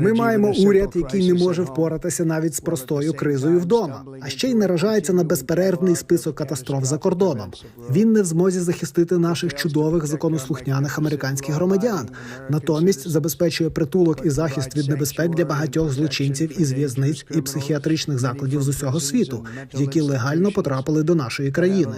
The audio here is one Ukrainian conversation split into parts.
Ми маємо уряд, який не може впоратися навіть з простою кризою вдома, а ще й наражається на безперервний список катастроф за кордоном. Він не в змозі захистити наших чудових законослухняних американських громадян. Натомість забезпечує притулок і захист від небезпек для багатьох злочинців із в'язниць і психіатричних закладів з усього світу, які легально потрапили до нашої країни.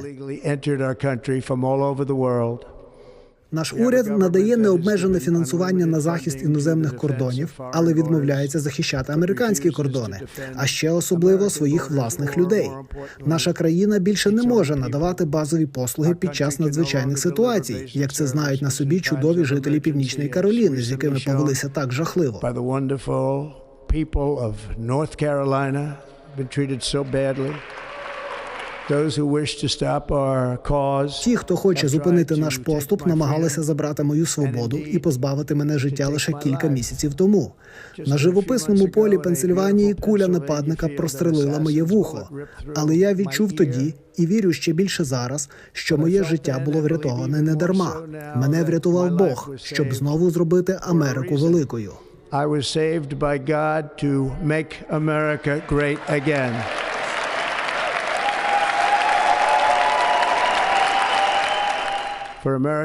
Наш уряд надає необмежене фінансування на захист іноземних кордонів, але відмовляється захищати американські кордони, а ще особливо своїх власних людей. Наша країна більше не може надавати базові послуги під час надзвичайних ситуацій, як це знають на собі чудові жителі Північної Кароліни, з якими повелися так жахливо. people of North Carolina, been treated so badly. Ті, хто хоче зупинити наш поступ, намагалися забрати мою свободу і позбавити мене життя лише кілька місяців тому. На живописному полі Пенсильванії куля нападника прострелила моє вухо. Але я відчув тоді і вірю ще більше зараз, що моє життя було врятоване не дарма. Мене врятував Бог, щоб знову зробити Америку великою. I was saved by God to make America great again.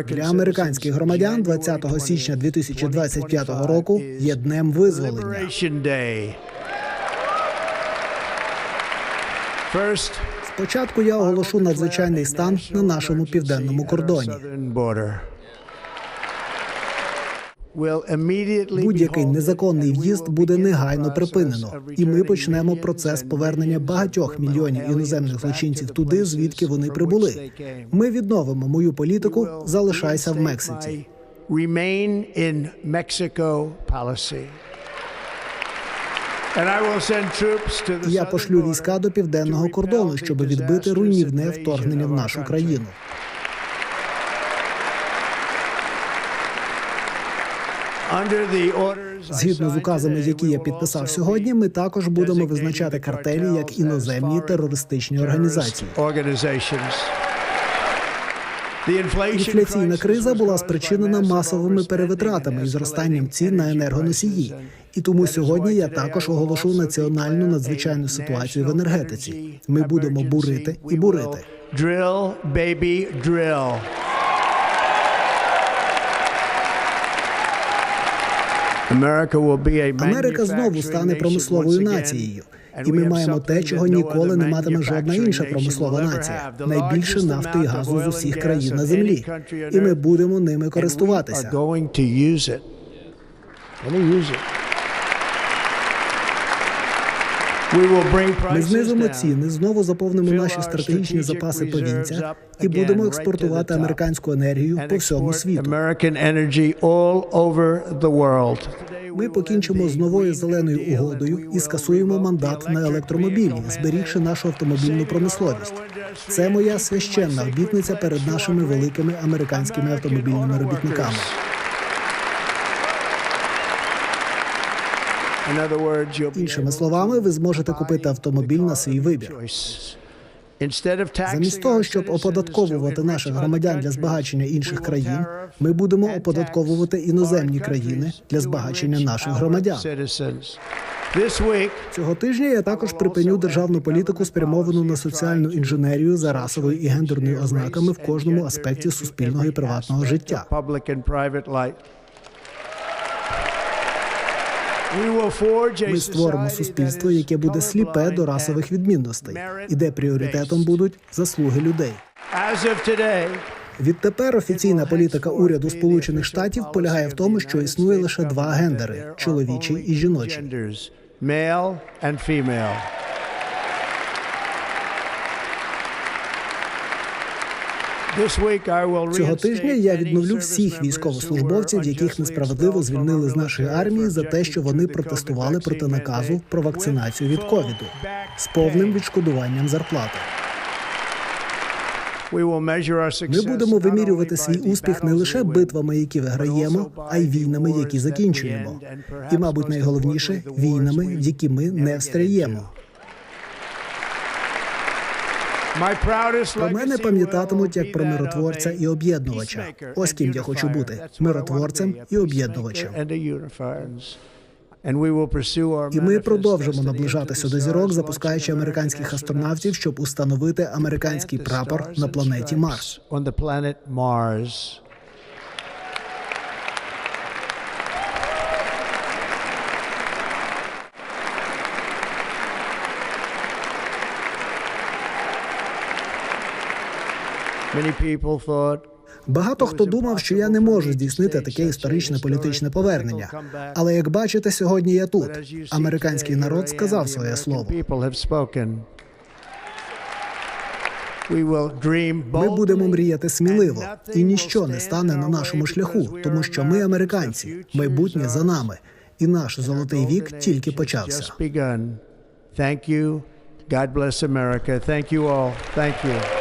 Для американських громадян 20 січня 2025 року є днем визволення. Спочатку я оголошу надзвичайний стан на нашому південному кордоні. Будь-який незаконний в'їзд буде негайно припинено, і ми почнемо процес повернення багатьох мільйонів іноземних злочинців туди, звідки вони прибули. Ми відновимо мою політику. Залишайся в Мексиці. я пошлю війська до південного кордону, щоб відбити руйнівне вторгнення в нашу країну. Згідно з указами, які я підписав сьогодні, ми також будемо визначати картелі як іноземні терористичні організації. Інфляційна криза була спричинена масовими перевитратами і зростанням цін на енергоносії. І тому сьогодні я також оголошу національну надзвичайну ситуацію в енергетиці. Ми будемо бурити і бурити. Америка знову стане промисловою нацією. І ми маємо те, чого ніколи не матиме жодна інша промислова нація найбільше нафти і газу з усіх країн на землі. І ми будемо ними користуватися. Ми знизимо ціни, знову заповнимо наші стратегічні запаси повінця і будемо експортувати американську енергію по всьому світу. Ми покінчимо з новою зеленою угодою і скасуємо мандат на електромобілі, зберігши нашу автомобільну промисловість. Це моя священна обітниця перед нашими великими американськими автомобільними робітниками. Іншими словами, ви зможете купити автомобіль на свій вибір. Замість того, щоб оподатковувати наших громадян для збагачення інших країн, ми будемо оподатковувати іноземні країни для збагачення наших громадян. Цього тижня я також припиню державну політику, спрямовану на соціальну інженерію за расовою і гендерною ознаками в кожному аспекті суспільного і приватного життя. Ми створимо суспільство, яке буде сліпе до расових відмінностей, і де пріоритетом будуть заслуги людей. Відтепер офіційна політика уряду Сполучених Штатів полягає в тому, що існує лише два гендери чоловічий і жіночий. Цього тижня я відновлю всіх військовослужбовців, яких несправедливо звільнили з нашої армії за те, що вони протестували проти наказу про вакцинацію від ковіду з повним відшкодуванням зарплати. Ми будемо вимірювати свій успіх не лише битвами, які виграємо, а й війнами, які закінчуємо. І, мабуть, найголовніше війнами, в які ми не встряємо. Про мене пам'ятатимуть як про миротворця і об'єднувача. Ось ким я хочу бути: миротворцем і об'єднувачем. І ми продовжимо наближатися до зірок, запускаючи американських астронавтів, щоб установити американський прапор на планеті Марс. Багато хто думав, що я не можу здійснити таке історичне політичне повернення. Але як бачите, сьогодні я тут. Американський народ сказав своє слово. Ми будемо мріяти сміливо, і ніщо не стане на нашому шляху, тому що ми американці, майбутнє за нами, і наш золотий вік тільки почався. Thank you. God bless America. Thank you all. Thank you.